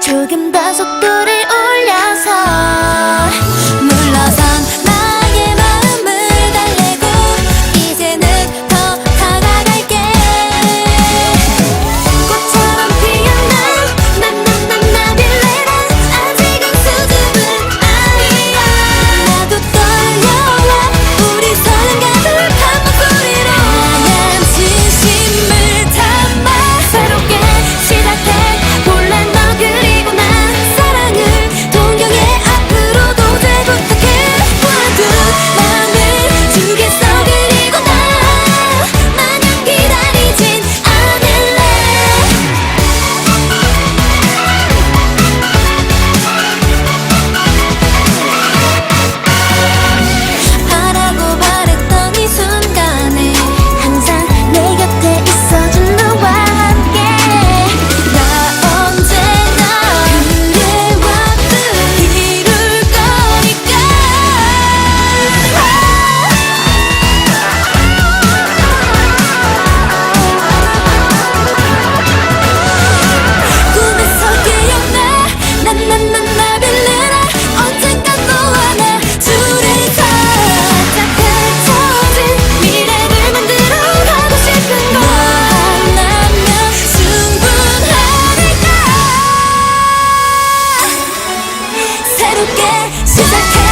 조금 더 속도를 She's can't